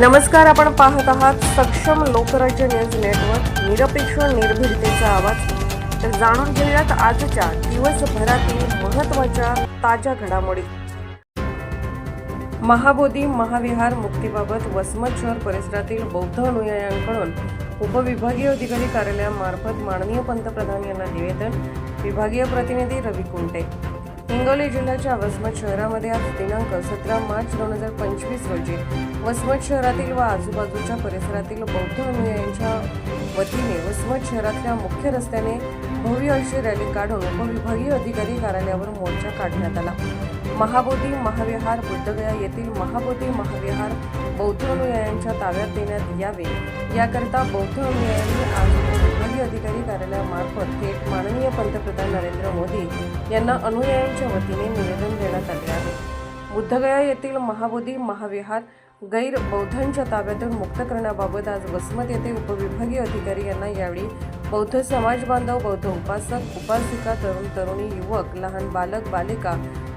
नमस्कार आपण पाहत आहात सक्षम लोकराज्य न्यूज नेटवर्क निरपेक्ष निर्भीडतेचा आवाज. तर जाणून घेऊयात आजच्या दिवसभरातील महत्त्वाच्या ताज्या घडामोडी. महाबोधी महाविहार मुक्तीबाबत वसमत शहर परिसरातील बौद्ध अनुयायांकडून उपविभागीय अधिकारी कार्यालयामार्फत माननीय पंतप्रधान यांना निवेदन विभागीय प्रतिनिधी रवी कुंटे. हिंगोली जिल्ह्याच्या वसमत शहरामध्ये आज दिनांक सतरा मार्च दोन हजार पंचवीस रोजी वसमत शहरातील व आजूबाजूच्या परिसरातील बौद्ध अनुयायांच्या वतीने वसमत शहरातल्या मुख्य रस्त्याने भव्य अशी रॅली काढून उपविभागीय अधिकारी कार्यालयावर मोर्चा काढण्यात आला. महाबोधी महाविहार बुद्धगया येथील महाबोधी महाविहार बौद्ध अनुयायांच्या ताब्यात देण्यात यावे याकरता बौद्ध अनुयायांनी आज विभागीय अधिकारी यांना अनुयायांच्या वतीने निवेदन देण्यात आले आहे. बुद्धगया येथील महाबोधी महाविहार गैर बौद्धांच्या ताब्यातून मुक्त करण्याबाबत आज वसमत येथे उपविभागीय अधिकारी यांना यावेळी बौद्ध समाज बांधव बौद्ध उपासक उपासिका तरुण तरुणी युवक लहान बालक बालिका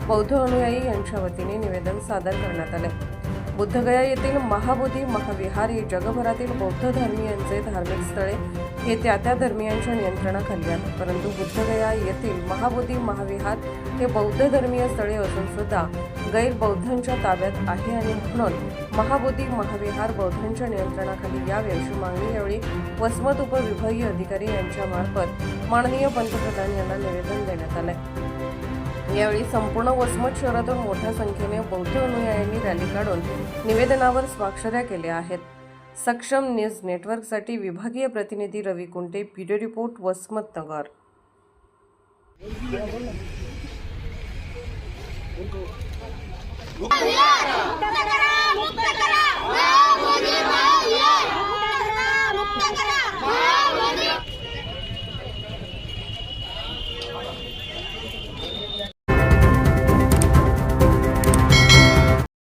बौद्ध अनुयायी यांच्या वतीने निवेदन सादर करण्यात आले. बुद्धगया येथील महाबोधी महाविहार हे जगभरातील बौद्ध धर्मीयांचे धार्मिक स्थळे. हे त्या त्या धर्मियांच्या नियंत्रणाखाली आहे परंतु बुद्धगया येथील महाबोधी महाविहार हे बौद्ध धर्मीय स्थळे असून सुद्धा गैर बौद्धांच्या ताब्यात आहे आणि म्हणून महाबोधी महाविहार बौद्धांच्या नियंत्रणाखाली यावे अशी मागणी यावेळी वसमत उपविभागीय अधिकारी यांच्या मार्फत माननीय पंतप्रधान यांना निवेदन देण्यात आले यावेळी संपूर्ण वसमत शहरातून मोठ्या संख्येने बौद्ध अनुयायांनी रॅली काढून निवेदनावर स्वाक्षऱ्या केल्या आहेत. सक्षम न्यूज नेटवर्कसाठी विभागीय प्रतिनिधी रवी कुंटे ब्युरो रिपोर्ट वसमत नगर. मुक्त करा मुक्त करा